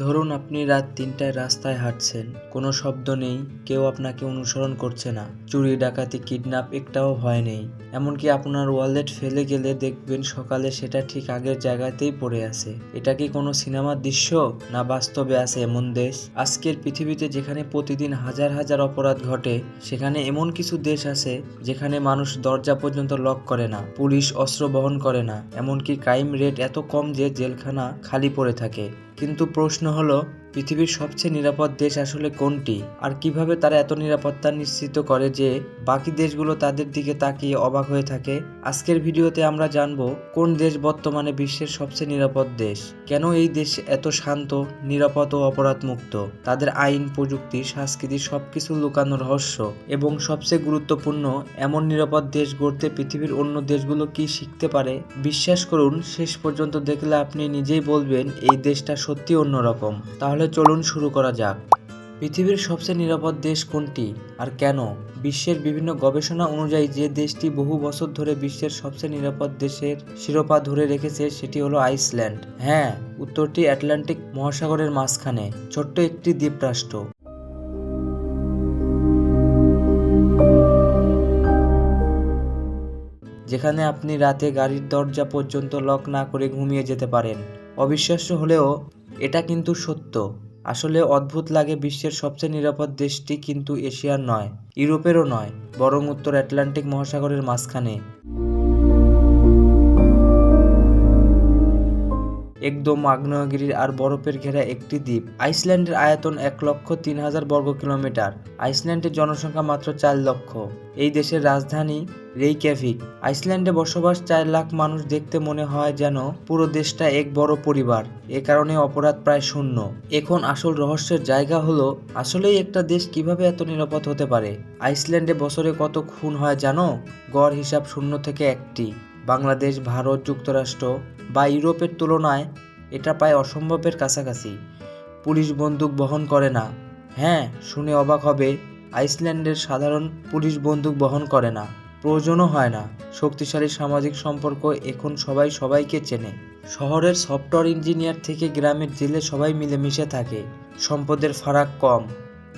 ধরুন আপনি রাত তিনটায় রাস্তায় হাঁটছেন, কোনো শব্দ নেই, কেউ আপনাকে অনুসরণ করছে না। চুরি, ডাকাতি, কিডন্যাপ একটাও ভয় নেই। এমনকি আপনার ওয়ালেট ফেলে গেলে দেখবেন সকালে সেটা ঠিক আগের জায়গাতেই পড়ে আছে। এটা কি কোনো সিনেমার দৃশ্য? না বাস্তবে আছে এমন দেশ? আজকের পৃথিবীতে যেখানে প্রতিদিন হাজার হাজার অপরাধ ঘটে, সেখানে এমন কিছু দেশ আছে যেখানে মানুষ দরজা পর্যন্ত লক করে না, পুলিশ অস্ত্র বহন করে না। এমনকি ক্রাইম রেট এত কম যে জেলখানা খালি পড়ে থাকে। কিন্তু প্রশ্ন হলো পৃথিবীর সবচেয়ে নিরাপদ দেশ আসলে কোনটি? আর কীভাবে তারা এত নিরাপত্তা নিশ্চিত করে যে বাকি দেশগুলো তাদের দিকে তাকিয়ে অবাক হয়ে থাকে? আজকের ভিডিওতে আমরা জানব কোন দেশ বর্তমানে বিশ্বের সবচেয়ে নিরাপদ দেশ? কেন এই দেশ এত শান্ত, নিরাপদ ও অপরাধ মুক্ত তাদের আইন, প্রযুক্তি, সংস্কৃতি সবকিছু লুকানো রহস্য। এবং সবচেয়ে গুরুত্বপূর্ণ, এমন নিরাপদ দেশ গড়তে পৃথিবীর অন্য দেশগুলো কি শিখতে পারে? বিশ্বাস করুন, শেষ পর্যন্ত দেখলে আপনি নিজেই বলবেন, এই দেশটা সত্যি অন্যরকম। তাহলে চলুন শুরু করা যাক। পৃথিবীর সবচেয়ে নিরাপদ দেশ কোনটি আর কেন? বিশ্বের বিভিন্ন গবেষণা অনুযায়ী যে দেশটি বহু বছর ধরে বিশ্বের সবচেয়ে নিরাপদ দেশের শিরোপা ধরে রেখেছে সেটি হলো আইসল্যান্ড। হ্যাঁ উত্তরটি আটলান্টিক মহাসাগরের মাঝখানে। ছোট্ট একটি দ্বীপরাষ্ট্র। যেখানে আপনি রাতে গাড়ির দরজা পর্যন্ত লক না করে ঘুমিয়ে যেতে পারেন। অবিশ্বাস্য হলেও এটা কিন্তু সত্য। আসলে অদ্ভুত লাগে বিশ্বের সবচেয়ে নিরাপদ দেশটি কিন্তু এশিয়ার নয়, ইউরোপেরও নয়, বরং উত্তর আটলান্টিক মহাসাগরের মাঝখানে। একদম আগ্নেয়গিরির আর বরফের ঘেরা একটি দ্বীপ। আইসল্যান্ডের আয়তন এক লক্ষ তিন হাজার বর্গ কিলোমিটার। আইসল্যান্ডের জনসংখ্যা মাত্র চার লক্ষ। এই দেশের রাজধানী রেইক্যাভিক আইসল্যান্ডে বসবাস চার লাখ মানুষ দেখতে মনে হয় যেন পুরো দেশটা এক বড় পরিবার। এ কারণে অপরাধ প্রায় শূন্য। এখন আসল রহস্যের জায়গা হলো, আসলেই একটা দেশ কীভাবে এত নিরাপদ হতে পারে? আইসল্যান্ডে বছরে কত খুন হয় জানো? গড় হিসাব শূন্য থেকে একটি। বাংলাদেশ, ভারত যুক্তরাষ্ট্র বা ইউরোপের তুলনায় এটা প্রায় অসম্ভবের কাছাকাছি। পুলিশ বন্দুক বহন করে না। হ্যাঁ শুনে অবাক হবে, আইসল্যান্ডের সাধারণ পুলিশ বন্দুক বহন করে না। প্রয়োজনও হয় না। শক্তিশালী সামাজিক সম্পর্ক এখন সবাই সবাইকে চেনে। শহরের সফটওয়্যার ইঞ্জিনিয়ার থেকে গ্রামের জেলে সবাই মিলেমিশে থাকে। সম্পদের ফারাক কম।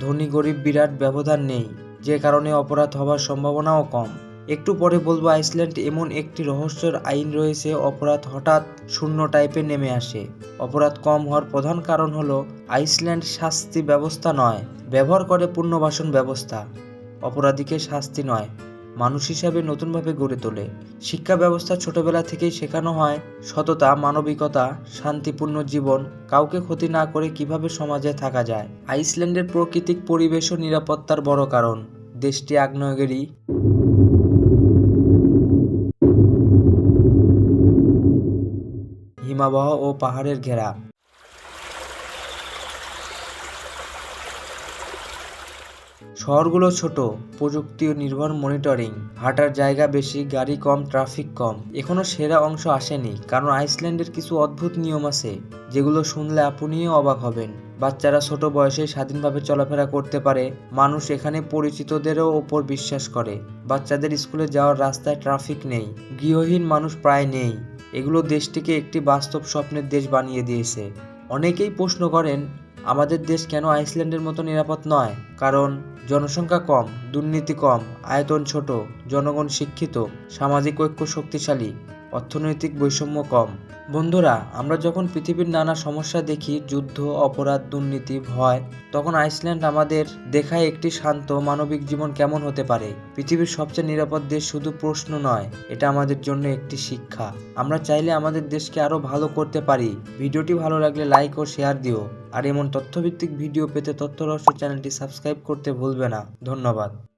ধনী গরিব বিরাট ব্যবধান নেই। যে কারণে অপরাধ হওয়ার সম্ভাবনাও কম। একটু পরে বলব, আইসল্যান্ড এমন একটি রহস্যের আইন রয়েছে, অপরাধ হঠাৎ শূন্য টাইপে নেমে আসে। অপরাধ কম হওয়ার প্রধান কারণ হলো, আইসল্যান্ড শাস্তি ব্যবস্থা নয়, ব্যবহার করে পুনর্বাসন ব্যবস্থা। অপরাধীকে শাস্তি নয়, মানুষ হিসাবে নতুনভাবে গড়ে তোলে। শিক্ষা ব্যবস্থা ছোটবেলা থেকেই শেখানো হয়, সততা, মানবিকতা, শান্তিপূর্ণ জীবন, কাউকে ক্ষতি না করে কীভাবে সমাজে থাকা যায়। আইসল্যান্ডের প্রাকৃতিক পরিবেশ ও নিরাপত্তার বড় কারণ। দেশটি আগ্নেয়গিরি হিমাবহ ও পাহাড়ের ঘেরা। শহরগুলো ছোট, প্রযুক্তি ও নির্ভর মনিটরিং। হাঁটার জায়গা বেশি, গাড়ি কম, ট্রাফিক কম। এখনও সেরা অংশ আসেনি, কারণ আইসল্যান্ডের কিছু অদ্ভুত নিয়ম আছে, যেগুলো শুনলে আপনিও অবাক হবেন। বাচ্চারা ছোট বয়সে স্বাধীনভাবে চলাফেরা করতে পারে, মানুষ এখানে পরিচিতদেরও ওপর বিশ্বাস করে। বাচ্চাদের স্কুলে যাওয়ার রাস্তায় ট্রাফিক নেই, গৃহহীন মানুষ প্রায় নেই। এগুলো দেশটিকে একটি বাস্তব স্বপ্নের দেশ বানিয়ে দিয়েছে। অনেকেই প্রশ্ন করেন, আমাদের দেশ কেন আইসল্যান্ডের মতো নিরাপদ নয়? কারণ জনসংখ্যা কম, দুর্নীতি কম, আয়তন ছোট, জনগণ শিক্ষিত, সামাজিক ঐক্য শক্তিশালী। অর্থনৈতিক বৈষম্য কম। বন্ধুরা, আমরা যখন পৃথিবীর নানা সমস্যা দেখি, যুদ্ধ, অপরাধ, দুর্নীতি, ভয়, তখন আইসল্যান্ড আমাদের দেখায় একটি শান্ত মানবিক জীবন কেমন হতে পারে। পৃথিবীর সবচেয়ে নিরাপদ দেশ শুধু প্রশ্ন নয়, এটা আমাদের জন্য একটি শিক্ষা। আমরা চাইলে আমাদের দেশকে আরও ভালো করতে পারি। ভিডিওটি ভালো লাগলে লাইক ও শেয়ার দিও। আর এমন তথ্যভিত্তিক ভিডিও পেতে তথ্য রহস্য চ্যানেলটি সাবস্ক্রাইব করতে ভুলবে না। ধন্যবাদ।